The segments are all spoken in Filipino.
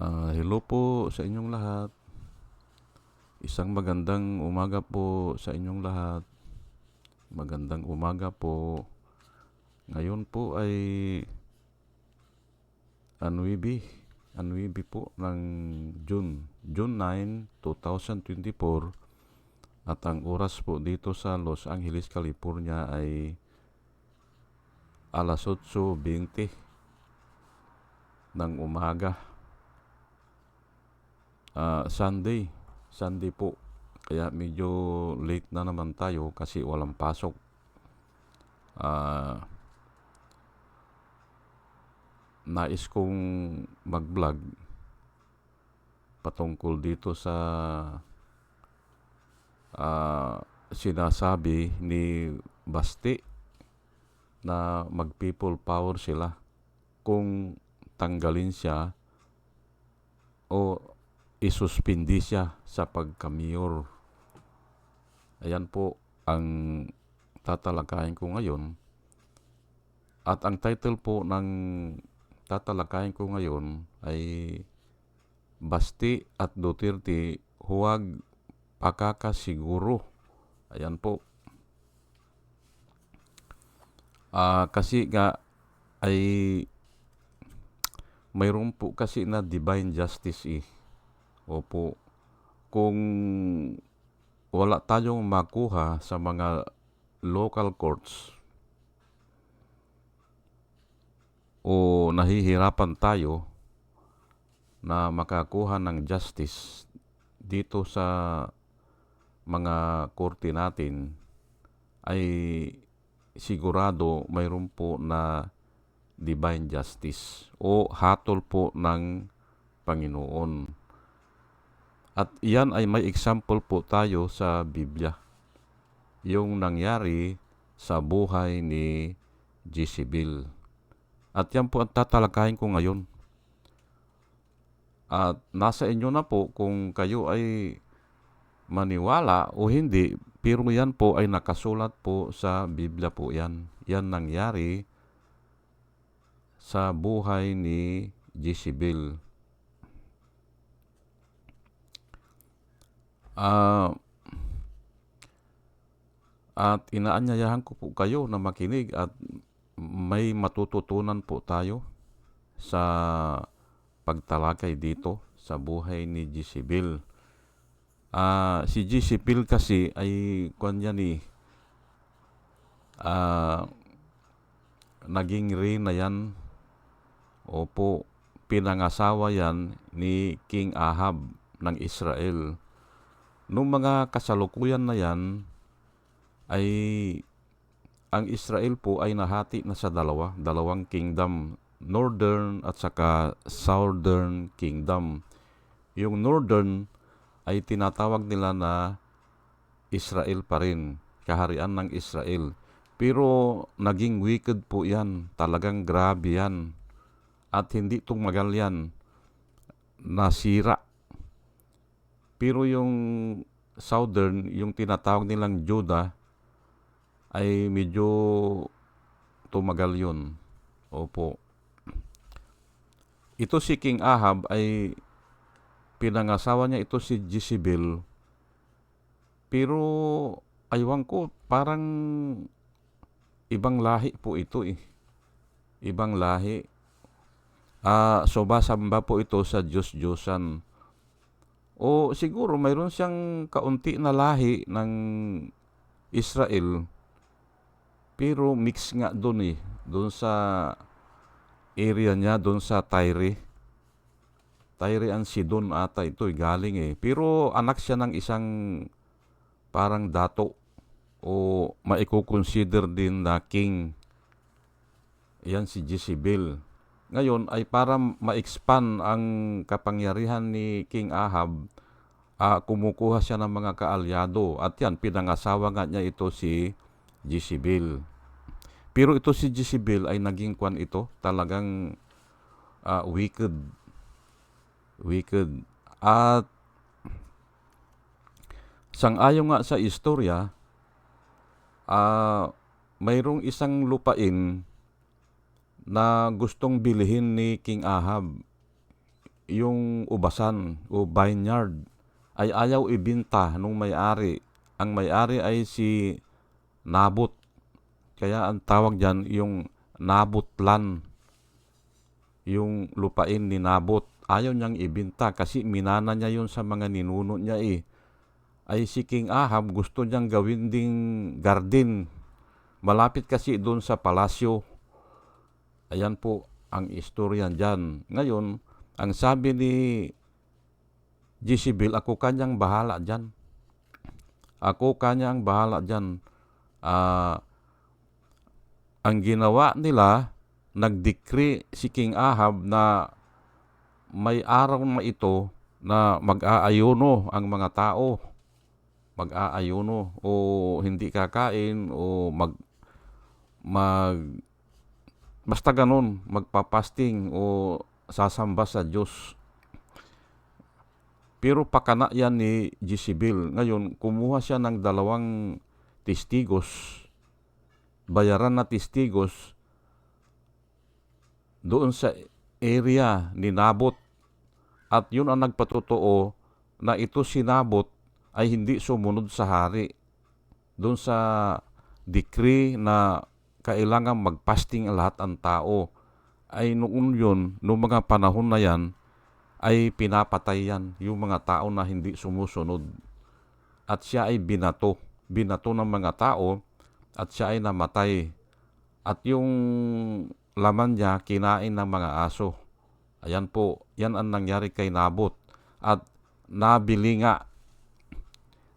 Ah, hello po sa inyong lahat. Isang magandang umaga po sa inyong lahat. Magandang umaga po. Ngayon po ay Anuibi. Anuibi po ng June. June 9, 2024. At ang oras po dito sa Los Angeles, California ay alas 8.20 ng umaga. Ah, Sunday. Sunday po. Kaya medyo late na naman tayo kasi walang pasok. Ah, nais kong mag-vlog patungkol dito sa ah, sinasabi ni Basti na mag-people power sila kung tanggalin siya o isuspindi siya sa pagka-mayor. Ayan po ang tatalakayin ko ngayon. At ang title po ng tatalakayin ko ngayon ay Basti at Duterte huwag pakakasiguro. Ayan po. Ah, kasi nga ay mayroon po kasi na divine justice eh. Opo. Kung wala tayong makuha sa mga local courts o nahihirapan tayo na makakuha ng justice dito sa mga korte natin ay sigurado mayroon po na divine justice o hatol po ng Panginoon. At iyan ay may example po tayo sa Biblia. Yung nangyari sa buhay ni Jezebel. At yan po ang tatalakayin ko ngayon. At nasa inyo na po kung kayo ay maniwala o hindi, pero yan po ay nakasulat po sa Biblia po yan. Yan nangyari sa buhay ni Jezebel. Ah, at inaanyayahan ko po kayo na makinig at may matututunan po tayo sa pagtalakay dito sa buhay ni Jezebel. Ah, si Jezebel kasi ay kanya ni ah, naging reyna yan. Opo, pinangasawa yan ni King Ahab ng Israel. Nung mga kasalukuyan na yan, ay ang Israel po ay nahati na sa dalawa, dalawang kingdom, Northern at saka Southern Kingdom. Yung Northern ay tinatawag nila na Israel pa rin, kaharian ng Israel. Pero naging wicked po yan, talagang grabe yan. At hindi tumagal yan, nasira. Pero yung Southern, yung tinatawag nilang Judah, ay medyo tumagal yun. Opo. Ito si King Ahab ay pinangasawa niya ito si Jezebel. Pero aywan ko, parang ibang lahi po ito eh. Ibang lahi. Ah, sobasamba po ito sa Diyos-Diyosan. O siguro mayroon siyang kaunti na lahi ng Israel. Pero mix nga doon eh. Doon sa area niya, doon sa Tyre. Tyre and Sidon ata ito eh, galing eh. Pero anak siya ng isang parang dato o maiko-consider din na king. Yan si Jezebel. Ngayon ay para ma-expand ang kapangyarihan ni King Ahab, ah, kumukuha siya ng mga kaalyado. At yan, pinangasawa nga niya ito si Jezebel. Pero ito si Jezebel ay naging kwan ito, talagang ah, wicked. Wicked. At sang-ayon nga sa istorya, ah, mayroong isang lupain na gustong bilhin ni King Ahab. yung ubasan o vineyard ay ayaw ibinta nung may-ari. Ang may-ari ay si Nabot. Kaya ang tawag dyan yung Nabotlan. Yung lupain ni Nabot. Ayaw niyang ibinta kasi minana niya yun sa mga ninuno niya eh. Ay si King Ahab gusto niyang gawin ding garden. Malapit kasi doon sa palasyo. Ayan po ang istorya dyan. Ngayon, ang sabi ni Jezebel, ako kanyang bahala dyan. Ako kanyang bahala dyan. Uh, ang ginawa nila, nag-decree si King Ahab na may araw na ito na mag-aayuno ang mga tao. Mag-aayuno o hindi kakain o mag mag basta ganun, magpapasting o sasamba sa Diyos. Pero pakana yan ni Jezebel. Ngayon, kumuha siya ng dalawang testigos, bayaran na testigos, doon sa area ni Nabot. At yun ang nagpatotoo na ito si Nabot ay hindi sumunod sa hari. Doon sa decree na kailangan magpasting lahat ang tao ay noon yun, noong mga panahon na yan, ay pinapatay yan yung mga tao na hindi sumusunod. At siya ay binato. Binato ng mga tao at siya ay namatay. At yung laman niya kinain ng mga aso. Ayan po, yan ang nangyari kay Nabot. At nabili nga,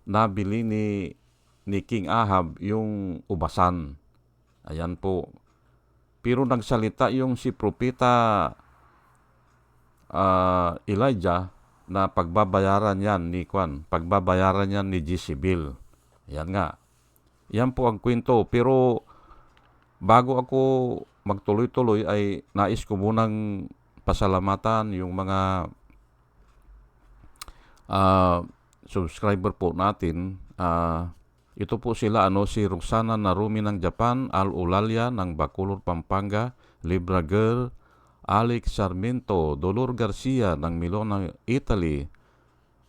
nabili ni, ni King Ahab yung ubasan. Ayan po. Pero nagsalita yung si Propeta uh, Elijah na pagbabayaran yan ni Kwan, pagbabayaran yan ni Jezebel. Yan nga. Yan po ang kwento. Pero bago ako magtuloy-tuloy ay nais ko munang pasalamatan yung mga uh, subscriber po natin. Uh, ito po sila ano si Roxana Narumi ng Japan, Al Ulalia ng Bacolod, Pampanga, Libra Girl, Alex Sarmiento, Dolor Garcia ng Milona, Italy,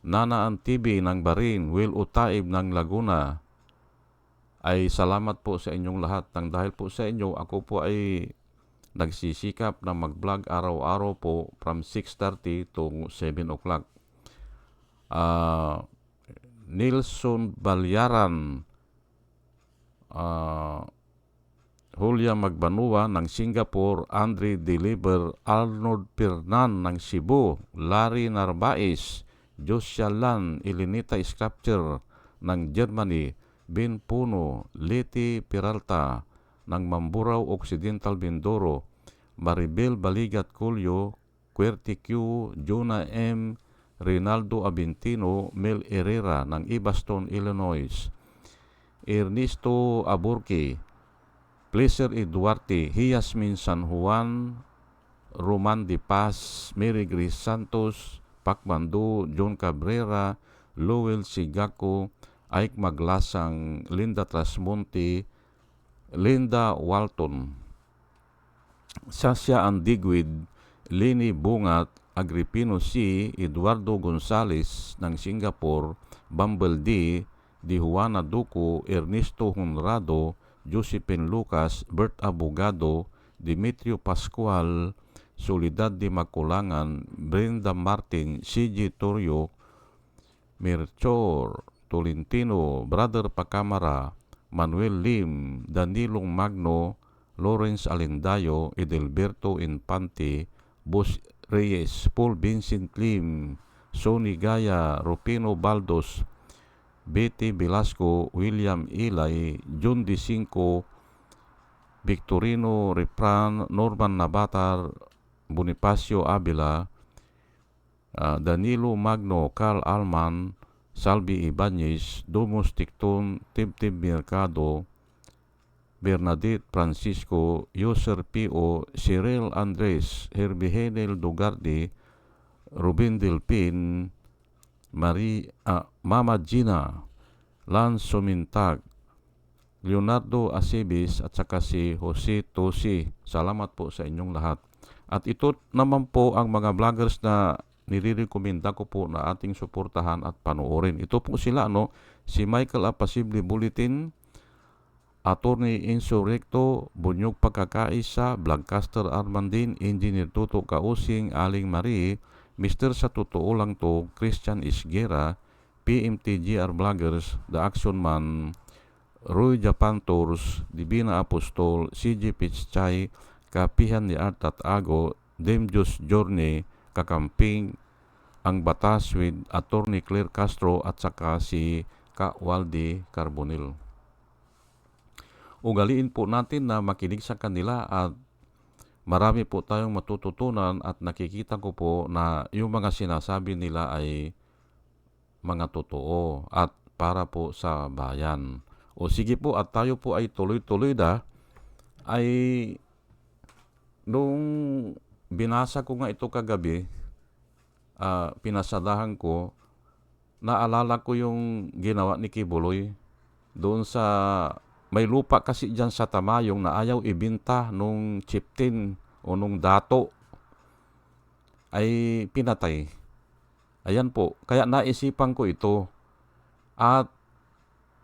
Nana Antibi ng Barin, Will Utaib ng Laguna, ay salamat po sa inyong lahat. Nang dahil po sa inyo, ako po ay nagsisikap na mag-vlog araw-araw po from 6.30 to 7 o'clock. Uh, Nilson Balyaran, uh, Julia Magbanua ng Singapore, Andre Deliver, Arnold Pernan ng Cebu, Larry Narvaez, Josia Lan, Elinita Sculpture ng Germany, Ben Puno, Leti Peralta ng Mamburao Occidental Mindoro, Maribel Baligat Colio, Querti Q, Jonah M, Rinaldo Abintino, Mel Herrera ng Ibaston, Illinois, Ernesto Aburque, Pleasure. Duarte, Hiasmin San Juan, Roman De Paz, Mary Grace Santos, Pacmando, John Cabrera, Lowell Sigako, Ike Maglasang, Linda Trasmonte, Linda Walton, Sasha Andigwid, Lini Bungat, Agripino C., Eduardo Gonzales ng Singapore, Bumble D., Di Juana Duco, Ernesto Honrado, Josephine Lucas, Bert Abogado, Dimitrio Pascual, Solidad de Maculangan, Brenda Martin, CG Torio, Mirchor, Tolentino, Brother Pacamara, Manuel Lim, Danilong Magno, Lawrence Alendayo, Edelberto Infante, Bos Reyes, Paul Vincent Lim, Sonny Gaya, Rupino Baldos, Betty Velasco, William Ilay, John D. Cinco, Victorino Repran, Norman Nabatar, Bonifacio Avila, uh, Danilo Magno, Carl Alman, Salvi Ibanez, Domos Ticton, Tibtib Mercado, Bernadette Francisco, Yoser P.O., Cyril Andres, Herbihenel Dugardi, Ruben Delpin, Marie, uh, Mama Gina, Lance Sumintag, Leonardo Acebis at saka si Jose Tosi. Salamat po sa inyong lahat. At ito naman po ang mga vloggers na nirirekomenda ko po na ating suportahan at panoorin. Ito po sila, no? Si Michael Apasible Bulletin, Attorney Insurrecto, Bunyog Pagkakaisa, Blancaster Armandin, Engineer Tuto Kausing, Aling Marie, Mr. Sa Totoo Lang To, Christian Isgera, PMTGR Vloggers, The Action Man, Roy Japan Tours, Divina Apostol, CJ Pichchay, Kapihan ni Art at Ago, Demjus Journey, Kakamping, ang batas with Attorney Claire Castro at saka si Ka Waldi Carbonil. Ugaliin po natin na makinig sa kanila at marami po tayong matututunan at nakikita ko po na yung mga sinasabi nila ay mga totoo at para po sa bayan. O sige po at tayo po ay tuloy-tuloy na ay nung binasa ko nga ito kagabi, ah, pinasadahan ko, naalala ko yung ginawa ni Kibuloy doon sa may lupa kasi dyan sa Tamayong na ayaw ibinta nung chieftain o nung dato ay pinatay. Ayan po, kaya naisipan ko ito. At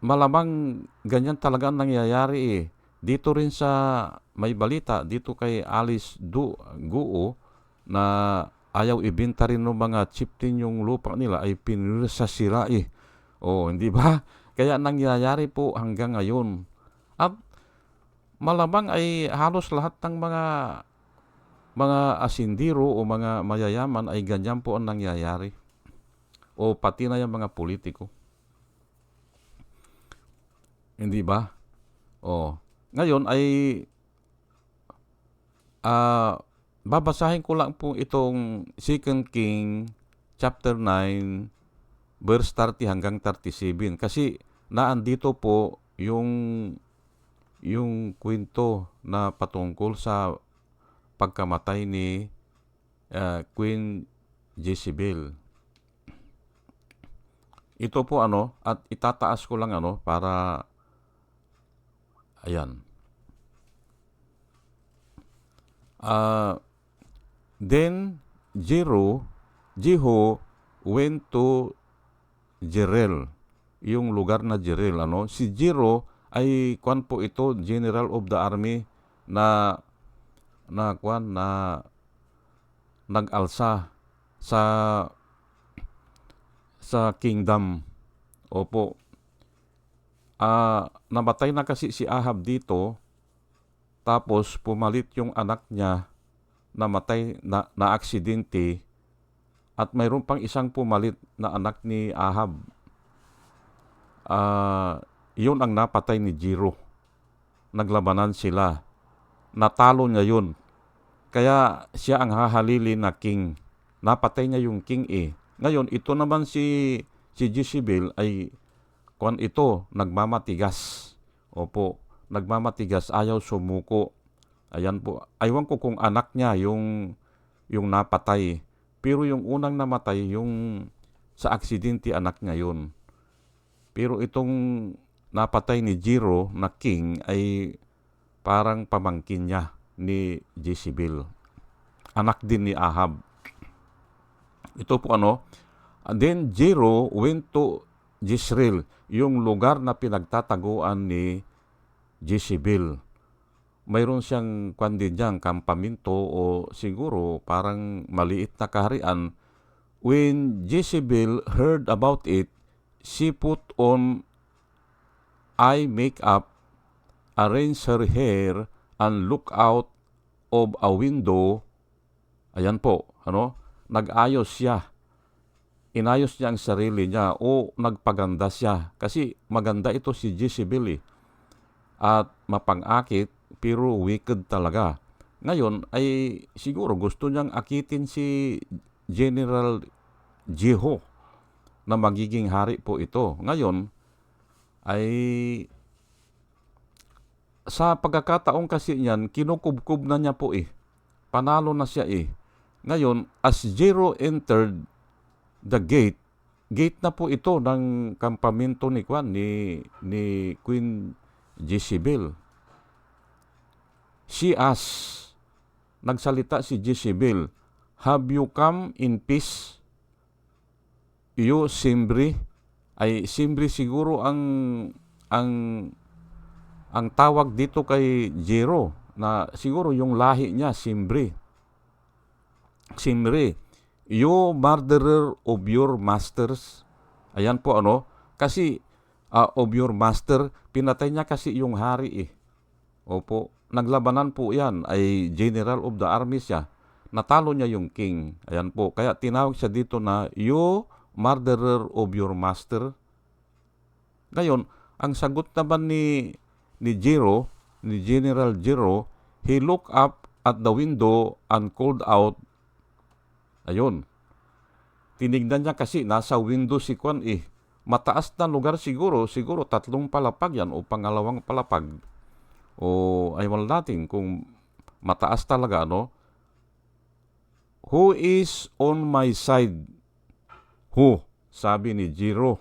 malamang ganyan talaga ang nangyayari eh. Dito rin sa may balita, dito kay Alice Du, Guo, na ayaw ibenta rin ng mga chieftain yung lupa nila ay pinirasasira eh. O, hindi ba? Kaya nangyayari po hanggang ngayon. At malamang ay halos lahat ng mga mga asindiro o mga mayayaman ay ganyan po ang nangyayari. O pati na yung mga politiko. Hindi ba? O, ngayon ay ah babasahin ko lang po itong 2 King chapter 9 verse 30 hanggang 37 kasi naandito po yung yung kwento na patungkol sa pagkamatay ni ah, Queen Jezebel. Ito po ano at itataas ko lang ano para ayan. Ah then Jero Jeho went to Jerel, yung lugar na Jerel ano. Si Jero ay kwan po ito General of the Army na na kwan na nag-alsa sa sa kingdom. Opo. Ah, namatay na kasi si Ahab dito. Tapos pumalit yung anak niya namatay na, na aksidente at mayroon pang isang pumalit na anak ni Ahab. Ah, yun ang napatay ni Jiro. Naglabanan sila. Natalo niya yun. Kaya siya ang hahalili na king. Napatay niya yung king eh. Ngayon, ito naman si, si Jezebel ay kwan ito, nagmamatigas. Opo, nagmamatigas, ayaw sumuko. Ayan po. Aywan ko kung anak niya yung, yung napatay. Pero yung unang namatay, yung sa aksidente anak niya yun. Pero itong napatay ni Jiro na king ay parang pamangkin niya ni Jezebel. Anak din ni Ahab. Ito po ano, and then Jiro went to Jezreel, yung lugar na pinagtataguan ni Jezebel. Mayroon siyang kwan din dyan, kampaminto o siguro parang maliit na kaharian. When Jezebel heard about it, she put on eye makeup, arrange her hair, and look out of a window. Ayan po, ano? Nag-ayos siya. Inayos niya ang sarili niya o nagpaganda siya. Kasi maganda ito si Jezebel. At mapang-akit pero wicked talaga. Ngayon ay siguro gusto niyang akitin si General Jeho na magiging hari po ito. Ngayon ay sa pagkakataong kasi niyan, kinukubkub na niya po eh. Panalo na siya eh. Ngayon, as Jero entered the gate, gate na po ito ng kampamento ni Kwan, ni, ni Queen Jezebel. She asked, nagsalita si Jezebel, Have you come in peace? You Simbri? Ay Simbri siguro ang ang ang tawag dito kay Jero na siguro yung lahi niya Simbri. Simri, you murderer of your masters. Ayan po ano, kasi uh, of your master, pinatay niya kasi yung hari eh. Opo, naglabanan po yan, ay general of the army siya. Natalo niya yung king. Ayan po, kaya tinawag siya dito na you murderer of your master. Ngayon, ang sagot naman ni ni Jiro, ni General Jiro, he looked up at the window and called out, Ayun. Tinignan niya kasi nasa window si Kwan eh. Mataas na lugar siguro, siguro tatlong palapag yan o pangalawang palapag. O ayaw natin kung mataas talaga, no? Who is on my side? Who? Sabi ni Jiro.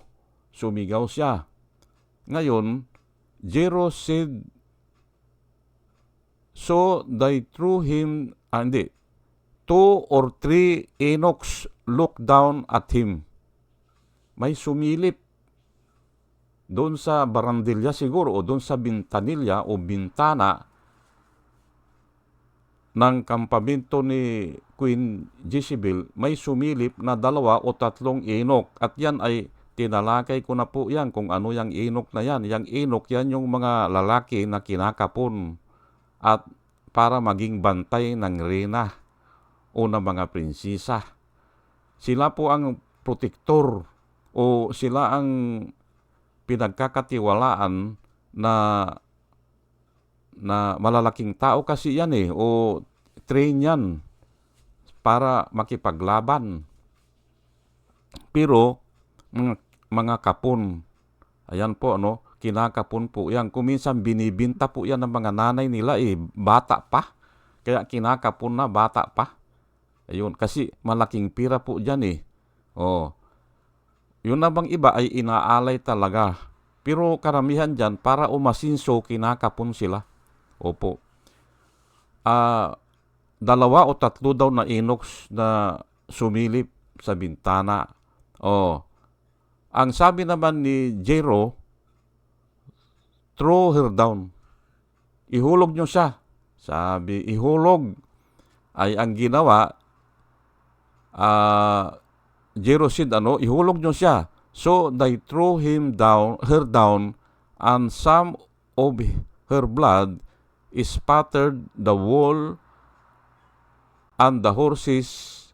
Sumigaw siya. Ngayon, Jiro said, So they threw him, ah, hindi, two or three eunuchs looked down at him. May sumilip doon sa barandilya siguro o doon sa bintanilya o bintana ng kampamento ni Queen Jezebel, may sumilip na dalawa o tatlong inok at yan ay tinalakay ko na po yan kung ano yung inok na yan. Yung inok yan yung mga lalaki na kinakapon at para maging bantay ng reyna o ng mga prinsesa. Sila po ang protektor o sila ang pinagkakatiwalaan na na malalaking tao kasi yan eh o train yan para makipaglaban. Pero mga, mga kapon, ayan po ano, kinakapon po yan. Kuminsan binibinta po yan ng mga nanay nila eh, bata pa. Kaya kinakapon na bata pa. Ayun, kasi malaking pira po dyan eh. Oh. Yun na bang iba ay inaalay talaga. Pero karamihan dyan, para umasinso, kinakapon sila. Opo. Ah, dalawa o tatlo daw na inox na sumilip sa bintana. Oh. Ang sabi naman ni Jero, throw her down. Ihulog nyo siya. Sabi, ihulog. Ay ang ginawa, uh, Jerosid ano, ihulog nyo siya. So they threw him down, her down, and some of her blood spattered the wall and the horses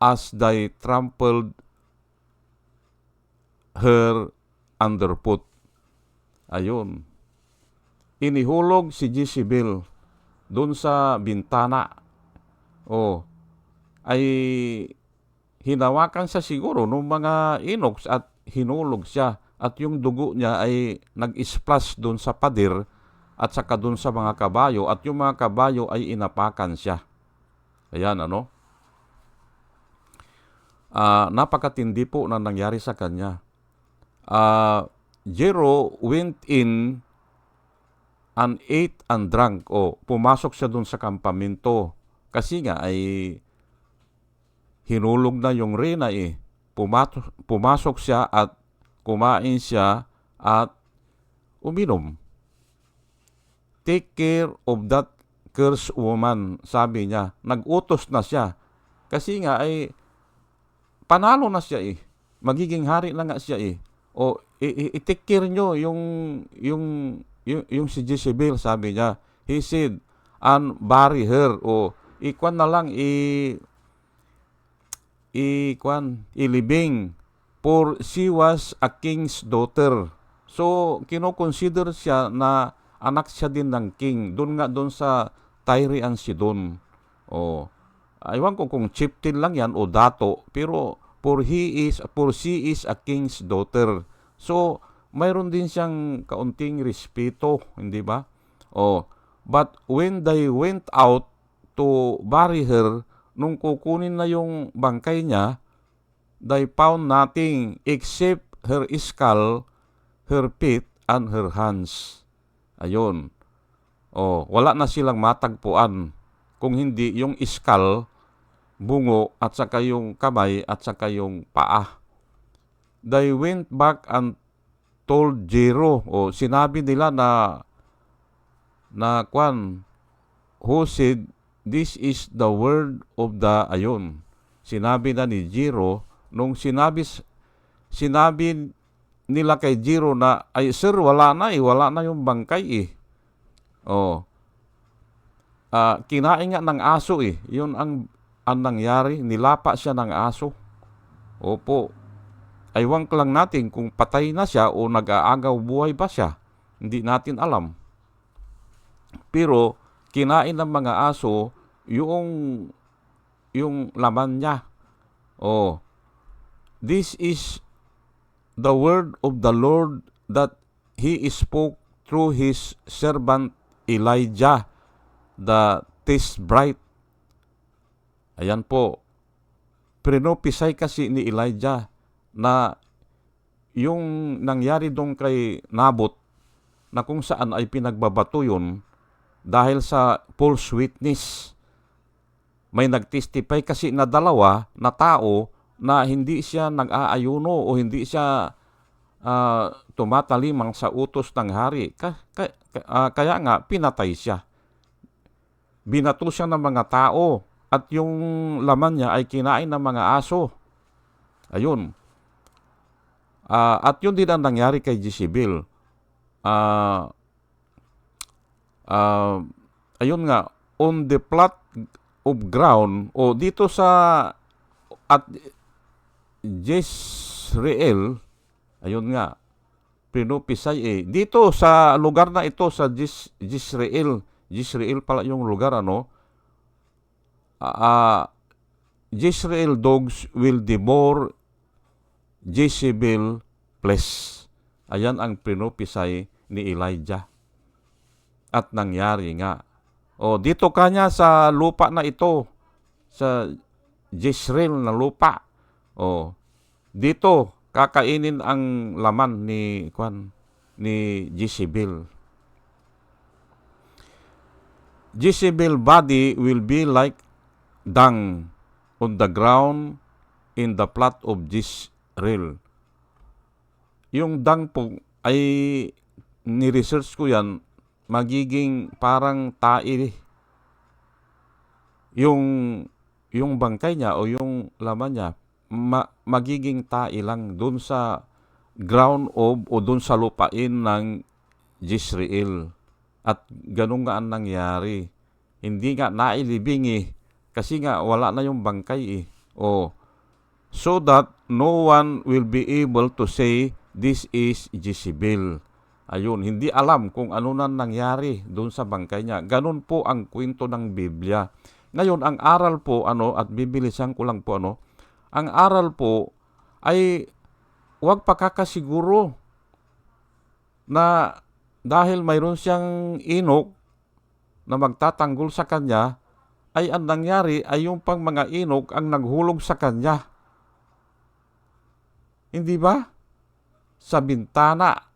as they trampled her underfoot. Ayun. Inihulog si Jezebel doon sa bintana. Oh, ay hinawakan siya siguro ng mga inox at hinulog siya at yung dugo niya ay nag-splash doon sa pader at saka doon sa mga kabayo at yung mga kabayo ay inapakan siya. Ayan ano. Uh, napakatindi po na nangyari sa kanya. Uh, Jero went in and ate and drank. O, pumasok siya doon sa kampamento. Kasi nga ay hinulog na yung reyna eh. Pumato, pumasok siya at kumain siya at uminom. Take care of that cursed woman, sabi niya. Nagutos na siya. Kasi nga ay panalo na siya eh. Magiging hari na nga siya eh. O i-take care nyo yung, yung, yung, yung si Jezebel, sabi niya. He said, and bury her. O ikwan na lang, i ikwan ilibing for she was a king's daughter. So kino-consider siya na anak siya din ng king. Doon nga doon sa Tyre and Sidon. Oh. Aywan ko kung chieftain lang yan o dato, pero for he is for she is a king's daughter. So mayroon din siyang kaunting respeto, hindi ba? Oh, but when they went out to bury her, nung kukunin na yung bangkay niya, they found nothing except her skull, her feet, and her hands. Ayun. Oh, wala na silang matagpuan. Kung hindi yung skull, bungo at saka yung kamay at saka yung paa. They went back and told Jero o sinabi nila na na kwan who said this is the word of the ayon. Sinabi na ni Jiro nung sinabi sinabi nila kay Jiro na ay sir wala na eh wala na yung bangkay eh. Oh. Ah, kinain nga ng aso eh. Yun ang ang nangyari, nilapa siya ng aso. Opo. Aywan lang natin kung patay na siya o nag-aagaw buhay ba siya. Hindi natin alam. Pero kinain ng mga aso yung yung laman niya. Oh. This is the word of the Lord that he spoke through his servant Elijah the Tisbrite. Ayan po. Prinopisay kasi ni Elijah na yung nangyari doon kay Nabot na kung saan ay pinagbabato yun dahil sa false witness. May nagtestify kasi na dalawa na tao na hindi siya nag-aayuno o hindi siya uh, tumatalimang sa utos ng hari. Ka, uh, kaya nga, pinatay siya. Binato siya ng mga tao at yung laman niya ay kinain ng mga aso. Ayun. Uh, at yun din ang nangyari kay Jezebel. Uh, uh, ayun nga, on the plot of ground, o dito sa at Jezreel, ayun nga, pinupisay eh. Dito sa lugar na ito, sa Jezreel, Jezreel pala yung lugar, ano, uh, Jezreel dogs will devour Jezebel place. Ayan ang pinupisay ni Elijah. At nangyari nga. O dito kanya sa lupa na ito, sa Jezreel na lupa. O dito kakainin ang laman ni kwan ni Jezebel. Jezebel body will be like dung on the ground in the plot of Jezreel. Yung dung po ay ni-research ko yan, magiging parang tae. Yung, yung bangkay niya o yung laman niya, ma, magiging tae lang doon sa ground of o doon sa lupain ng Jezreel. At ganun nga ang nangyari. Hindi nga nailibing eh. Kasi nga wala na yung bangkay eh. O, so that no one will be able to say this is Jezebel. Ayun, hindi alam kung ano na nangyari doon sa bangkay niya. Ganun po ang kwento ng Biblia. Ngayon, ang aral po, ano, at bibilisan ko lang po, ano, ang aral po ay huwag pakakasiguro na dahil mayroon siyang inok na magtatanggol sa kanya, ay ang nangyari ay yung pang mga inok ang naghulog sa kanya. Hindi ba? Sa bintana,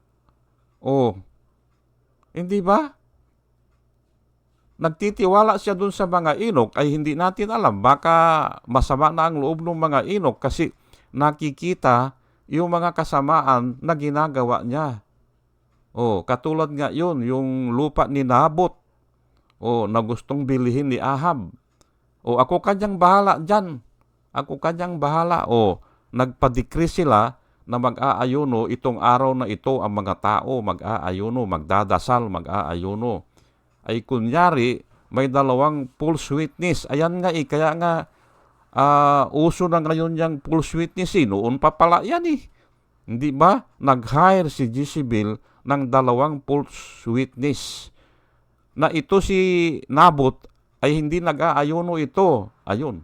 Oh. Hindi ba? Nagtitiwala siya dun sa mga inok ay hindi natin alam. Baka masama na ang loob ng mga inok kasi nakikita yung mga kasamaan na ginagawa niya. Oh, katulad nga yun, yung lupa ni Nabot. Oh, na gustong bilihin ni Ahab. Oh, ako kanyang bahala dyan. Ako kanyang bahala. Oh, nagpadikri sila na mag-aayuno itong araw na ito ang mga tao mag-aayuno, magdadasal, mag-aayuno. Ay kunyari, may dalawang false witness. Ayan nga eh, kaya nga uh, uso na ngayon yung false witness eh. Noon pa pala yan eh. Hindi ba? Nag-hire si Jezebel ng dalawang false witness. Na ito si Nabot ay hindi nag-aayuno ito. Ayun.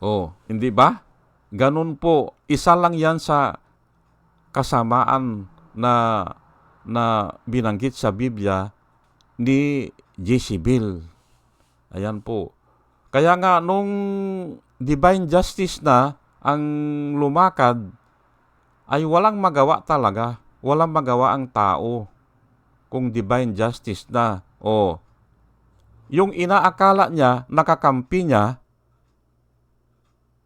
Oh, hindi ba? Ganun po, isa lang yan sa kasamaan na na binanggit sa Biblia ni Jezebel. Ayan po. Kaya nga nung divine justice na ang lumakad ay walang magawa talaga. Walang magawa ang tao kung divine justice na. O yung inaakala niya, nakakampi niya,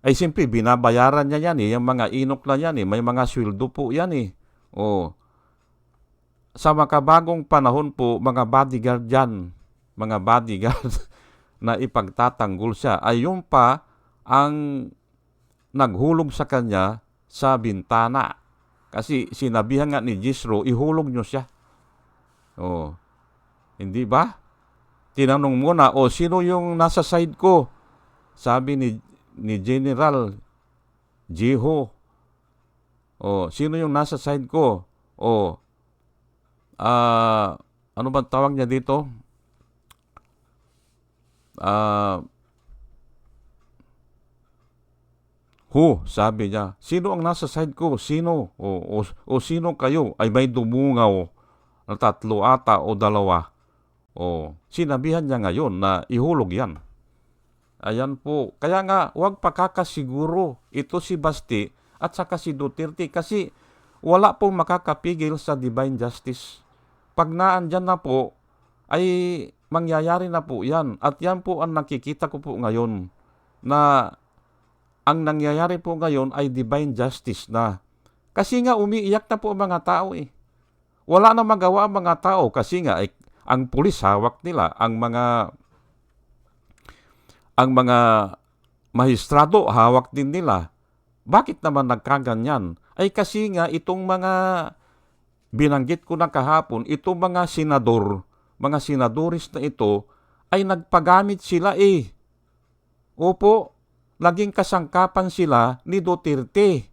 ay simple, binabayaran niya yan eh. Yung mga inok na yan eh. May mga sweldo po yan eh. O, sa makabagong panahon po, mga bodyguard yan, mga bodyguard na ipagtatanggol siya, ay yung pa ang naghulog sa kanya sa bintana. Kasi sinabihan nga ni Jisro, ihulog nyo siya. O, hindi ba? Tinanong muna, o sino yung nasa side ko? Sabi ni ni General Jiho. O, sino yung nasa side ko? O, ah, ano bang tawag niya dito? Ah, Who? Sabi niya. Sino ang nasa side ko? Sino? O, o, o sino kayo? Ay may dumungaw na tatlo ata o dalawa. O, sinabihan niya ngayon na ihulog yan. Ayan po. Kaya nga, huwag pakakasiguro ito si Basti at saka si Duterte kasi wala pong makakapigil sa divine justice. Pag naandyan na po, ay mangyayari na po yan. At yan po ang nakikita ko po ngayon na ang nangyayari po ngayon ay divine justice na. Kasi nga umiiyak na po ang mga tao eh. Wala na magawa ang mga tao kasi nga ay, ang pulis hawak nila, ang mga ang mga mahistrado hawak din nila. Bakit naman nagkaganyan? Ay kasi nga itong mga binanggit ko na kahapon, itong mga senador, mga senadoris na ito, ay nagpagamit sila eh. Opo, naging kasangkapan sila ni Duterte.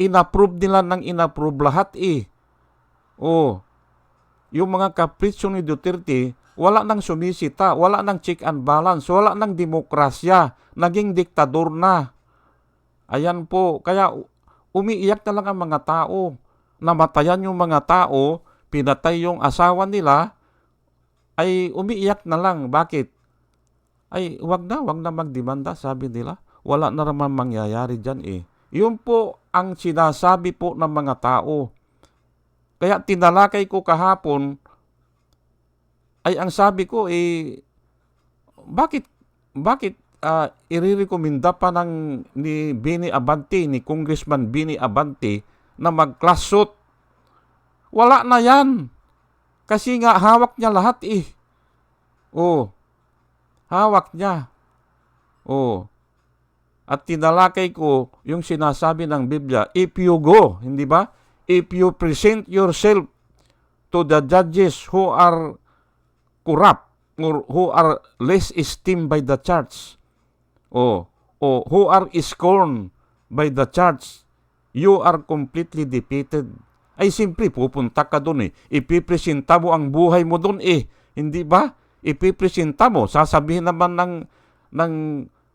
Inapprove nila ng inapprove lahat eh. Oh, yung mga kapritsyo ni Duterte, wala nang sumisita, wala nang check and balance, wala nang demokrasya, naging diktador na. Ayan po, kaya umiiyak na lang ang mga tao. Namatayan yung mga tao, pinatay yung asawa nila, ay umiiyak na lang. Bakit? Ay, wag na, wag na magdemanda, sabi nila. Wala na naman mangyayari dyan eh. Yun po ang sinasabi po ng mga tao. Kaya tinalakay ko kahapon, ay ang sabi ko eh, bakit, bakit uh, irirekomenda pa ng ni Bini Abante, ni Congressman Bini Abante na mag-class suit? Wala na yan. Kasi nga hawak niya lahat eh. Oh, hawak niya. Oh, at tinalakay ko yung sinasabi ng Biblia, if you go, hindi ba? If you present yourself to the judges who are corrupt or who are less esteemed by the church o, o who are scorned by the church, you are completely defeated. Ay simple, pupunta ka doon eh. Ipipresenta mo ang buhay mo doon eh. Hindi ba? Ipipresenta mo. Sasabihin naman ng, ng,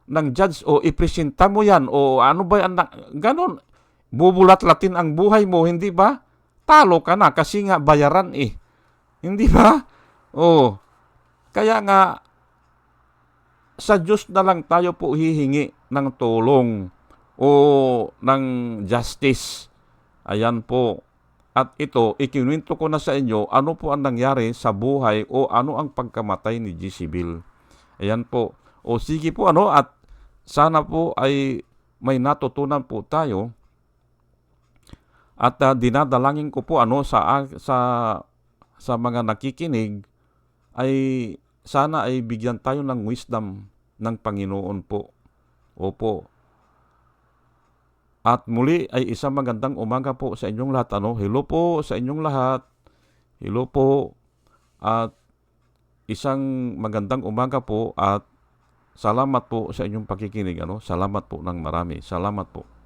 ng judge, o ipresenta mo yan, o ano ba yan, ganon. Bubulat-latin ang buhay mo, hindi ba? Talo ka na kasi nga bayaran eh. Hindi ba? Oh. Kaya nga, sa Diyos na lang tayo po hihingi ng tulong o ng justice. Ayan po. At ito, ikinuwento ko na sa inyo ano po ang nangyari sa buhay o ano ang pagkamatay ni Jezebel. Ayan po. O sige po ano at sana po ay may natutunan po tayo. At uh, dinadalangin ko po ano sa sa sa mga nakikinig ay sana ay bigyan tayo ng wisdom ng Panginoon po. Opo. At muli ay isang magandang umaga po sa inyong lahat. Ano? Hello po sa inyong lahat. Hello po. At isang magandang umaga po at salamat po sa inyong pakikinig. Ano? Salamat po ng marami. Salamat po.